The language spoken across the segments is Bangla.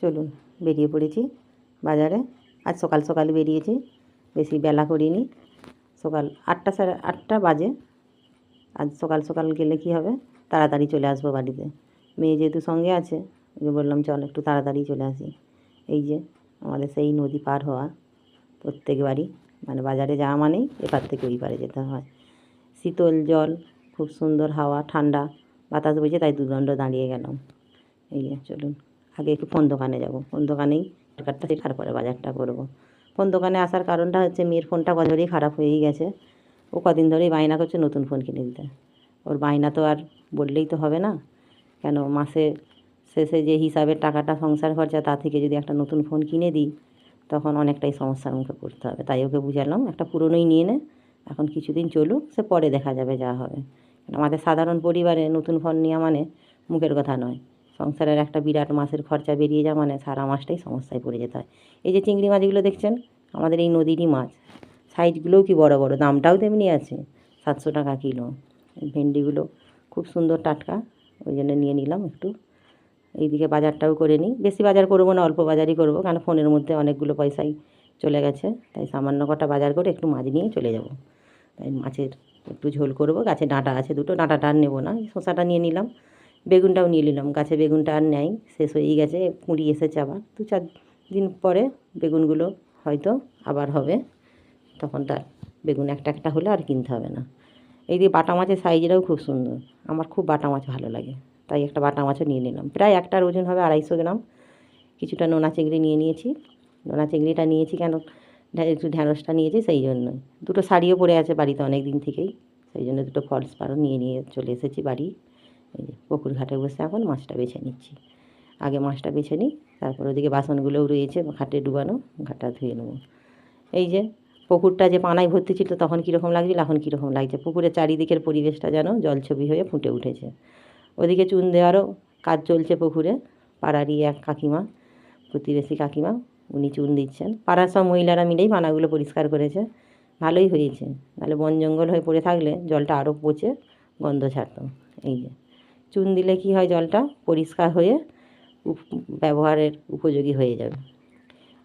চলুন, বেরিয়ে পড়েছি বাজারে। আজ সকাল সকাল বেরিয়েছি, বেশি বেলা করিনি। সকাল আটটা সাড়ে আটটা বাজে। আজ সকাল সকাল গেলে কি হবে? তাড়াতাড়ি চলে আসব বাড়িতে। মেয়ে যেহেতু সঙ্গে আছে যে বললাম, চল, একটু তাড়াতাড়ি চলে আসি। এই যে, আমাদের সেই নদী পার হওয়া প্রত্যেকবারই মানে বাজারে যাওয়া মানেই এপার থেকে ওই পারে যেতে হয়। শীতল জল, খুব সুন্দর হাওয়া, ঠান্ডা বাতাস বইছে, তাই দুদণ্ড দাঁড়িয়ে গেলাম। এই যে, চলুন। আগে একটু ফোন দোকানে যাব? ফোন দোকানেই টাকারটা শেখার পরে বাজারটা করব। ফোন দোকানে আসার কারণটা হচ্ছে মেয়ের ফোনটা কদিনই খারাপ হয়েই গেছে। ও কদিন ধরেই বায়না করছে নতুন ফোন কিনে দিতে। ওর বায়না তো আর বললেই তো হবে না। কেন মাসে শেষে যে হিসাবের টাকাটা সংসার খরচা তা থেকে যদি একটা নতুন ফোন কিনে দিই, তখন অনেকটাই সমস্যার মুখে পড়তে হবে। তাই ওকে বুঝালাম, একটা পুরনোই নিয়ে নে। এখন কিছুদিন চলুক, সে পরে দেখা যাবে যা হবে। আমাদের সাধারণ পরিবারে নতুন ফোন নেওয়া মানে মুখের কথা নয়। সংসারের একটা বিরাট মাসের খরচা বেরিয়ে যাওয়া মানে সারা মাসটাই সমস্যায় পড়ে যেতে হয়। এই যে চিংড়ি মাছগুলো দেখছেন? আমাদের এই নদীরই মাছ। সাইজগুলোও কি বড় বড়? দামটাও তেমনি আছে, সাতশো টাকা কিলো। ভেন্ডিগুলো খুব সুন্দর টাটকা, ওই জন্য নিয়ে নিলাম একটু। এইদিকে বাজারটাও করে নিই। বেশি বাজার করব না, অল্প বাজারই করব, কারণ ফোনের মধ্যে অনেকগুলো পয়সাই চলে গেছে। তাই সামান্য কটা বাজার করে একটু মাছ নিয়ে চলে যাব। তাই মাছের একটু ঝোল করব। গাছে ডাঁটা আছে দুটো, ডাঁটাটা আর নেব না। শসাটা নিয়ে নিলাম। বেগুনটাও নিয়ে নিলাম। গাছে বেগুনটা আর নেয় শেষ হয়েই গেছে কুঁড়ি এসেছে আবার। দু চার দিন পরে বেগুনগুলো হয়তো আবার হবে। তখন তার বেগুন একটা একটা হলে আর কিনতে হবে না। এই দিয়ে বাটা মাছের সাইজটাও খুব সুন্দর। আমার খুব বাটা মাছ ভালো লাগে। তাই একটা বাটা মাছও নিয়ে নিলাম। প্রায় একটার ওজন হবে আড়াইশো গ্রাম। কিছুটা নোনা চিংড়ি নিয়ে নিয়েছি। নোনা চিংড়িটা নিয়েছি কেন? একটু ঢ্যাঁড়সটা নিয়েছি সেই জন্য। দুটো শাড়িও পরে আছে বাড়িতে অনেক দিন থেকেই। সেই জন্য দুটো ফলস পারও নিয়ে নিয়ে চলে এসেছি বাড়ি। এই যে পুকুর ঘাটে বসে এখন মাছটা বেছে নিচ্ছি। আগে মাছটা বেছে নিই, তারপর ওদিকে বাসনগুলোও রয়েছে, ঘাটে ডুবানো, ঘাটটা ধুয়ে নেব। এই যে পুকুরটা যে পানায় ভর্তি ছিল তখন কীরকম লাগছিল, এখন কীরকম লাগছে? পুকুরের চারিদিকের পরিবেশটা যেন জলছবি হয়ে ফুটে উঠেছে। ওদিকে চুন দেওয়ারও কাজ চলছে পুকুরে, পাড়ারই এক কাকিমা, প্রতিবেশী কাকিমা, উনি চুন দিচ্ছেন। পাড়ার সব মহিলারা মিলেই পানাগুলো পরিষ্কার করেছে। ভালোই হয়েছে, নাহলে বন জঙ্গল হয়ে পড়ে থাকলে জলটা আরও পচে, গন্ধ ছাড়তো। এই যে চুন দিলে কি হয় জলটা? পরিষ্কার হয়ে ব্যবহারের উপযোগী হয়ে যাবে।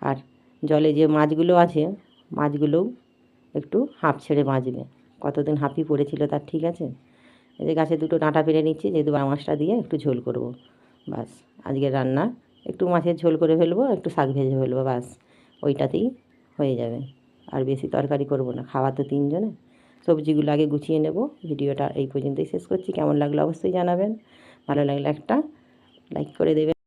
আর জলে যে মাছগুলো আছে, মাছগুলোও একটু হাঁপ ছেড়ে বাঁচবে কতদিন হাঁপি পড়েছিল তার ঠিক আছে? এই যে গাছে দুটো ডাঁটা পেরে নিচ্ছি, যেহেতু মাছটা দিয়ে একটু ঝোল করব। বাস, আজকে রান্না। একটু মাছের ঝোল করে ফেলব একটু শাক ভেজে ফেলব, বাস। ওইটাতেই হয়ে যাবে। আর বেশি তরকারি করব না, খাওয়া তো তিনজনে। সবজিগুলো আগে গুছিয়ে নেব। ভিডিওটা এই পর্যন্তই শেষ করছি। কেমন লাগল অবশ্যই জানাবেন। ভালো লাগলে একটা লাইক করে দেবেন।